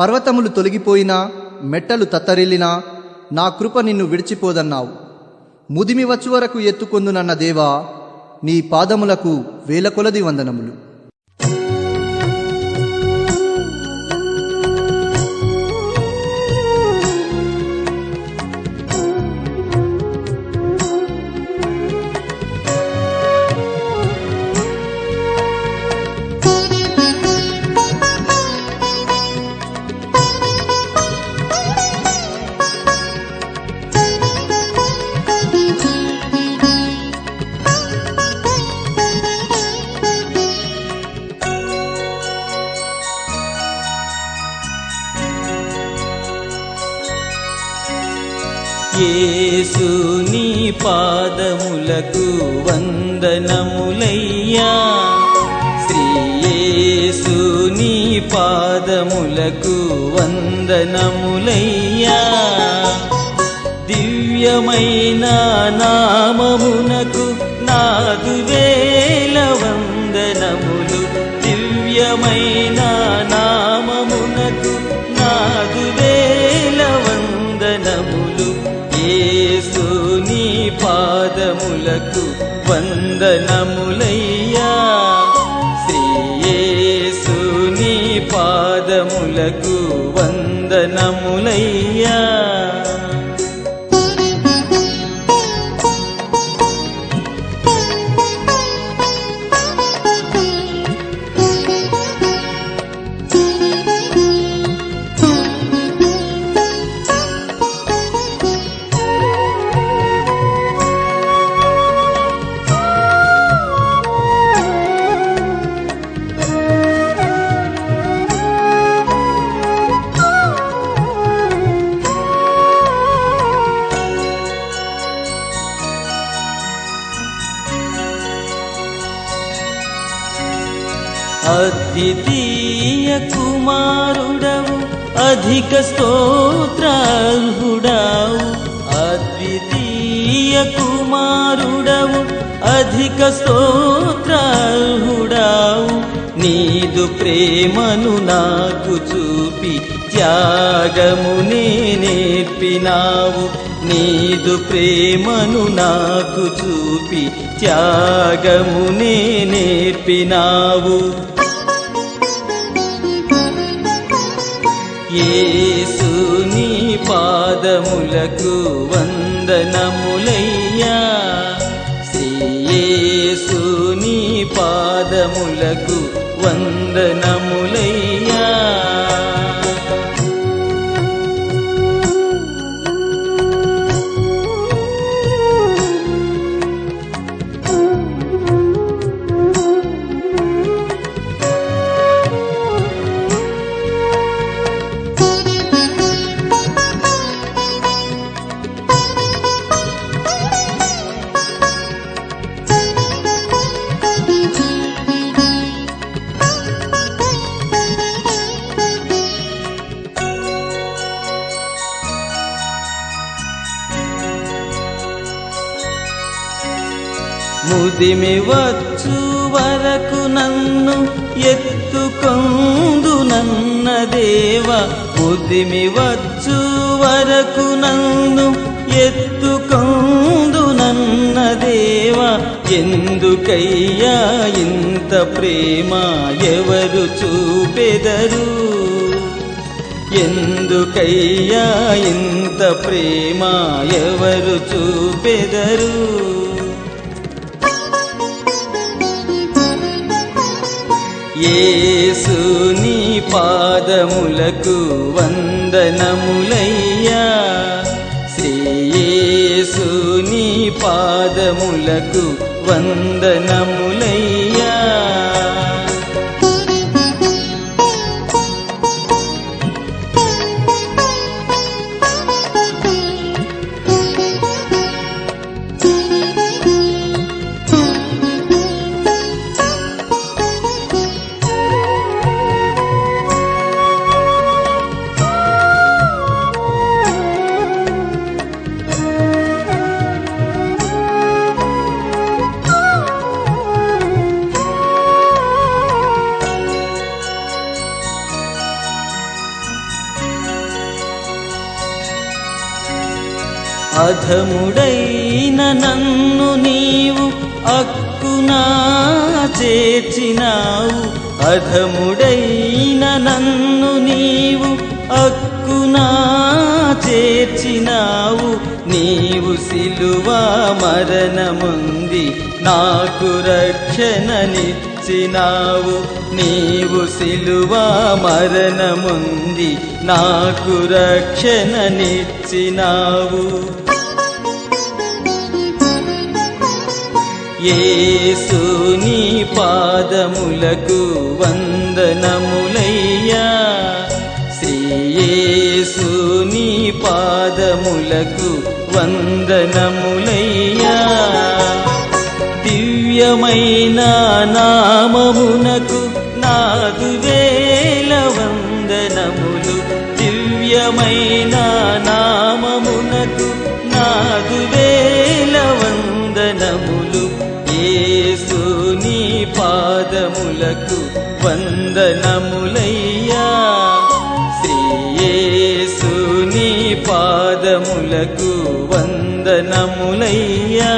పర్వతములు తొలగిపోయినా మెట్టలు తత్తరిల్లినా నా కృప నిన్ను విడిచిపోదన్నావు. ముదిమి వచ్చు వరకు ఎత్తుకొందునన్న దేవా నీ పాదములకు వేల కొలది వందనములు. యేసు పాదములకు వందనములయ్యా. శ్రీ యేసు పాదములకు వందనములయ్యా. దివ్యమైన నామమునకు నాదు వేల వందనములు. దివ్యమైన పాదములకు వందనములయ్యా. శ్రీ నీ పాదములకు అద్వితీయ కుమారుడవు అధిక స్తోత్రార్హుడావు. అద్వితీయ కుమారుడవు అధిక స్తోత్రార్హుడావు. నీదు ప్రేమను నాకు చూపి త్యాగమునే నేర్పినావు. నీదు ప్రేమను నాకు చూపి త్యాగమునే నేర్పినావు. యేసుని పాదములకు వందనములయ్యా. శ్రీ యేసుని పాదములకు వందనము ముదిమి వచ్చు వరకు నన్ను ఎత్తుకొందు నన్న దేవ. ముదిమి వచ్చు వరకు నన్ను ఎత్తుకొందు నన్న దేవ. ఎందుకయ్యా ఇంత ప్రేమ ఎవరు చూపెదరు? ఎందుకయ్యా ఇంత ప్రేమ ఎవరు చూపెదరు? ఏసుని పాదములకు వందనములయ్యా. శ్రీయేసుని పాదములకు వందనములయ్యా. అధముడైన నన్ను నీవు అక్కునా చేర్చినావు. అధముడైన నన్ను నీవు అక్కునా చేర్చినావు. నీవు సిలువా మరణముంది నాకు రక్షణనిచ్చినావు. నీవు సిలువా మరణముంది నాకు రక్షణనిచ్చినావు. ఏసుని పాదములకు వందనములయ్యా. శ్రీయేసుని పాదములకు వందనములయ్యా. దివ్యమైన నామమునకు నాదు వేల వందనములు. దివ్యమైన పాదములకు వందనములయ్యా. శ్రీయేసుని పాదములకు వందనములయ్యా.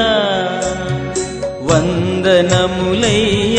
వందనములయ్యా.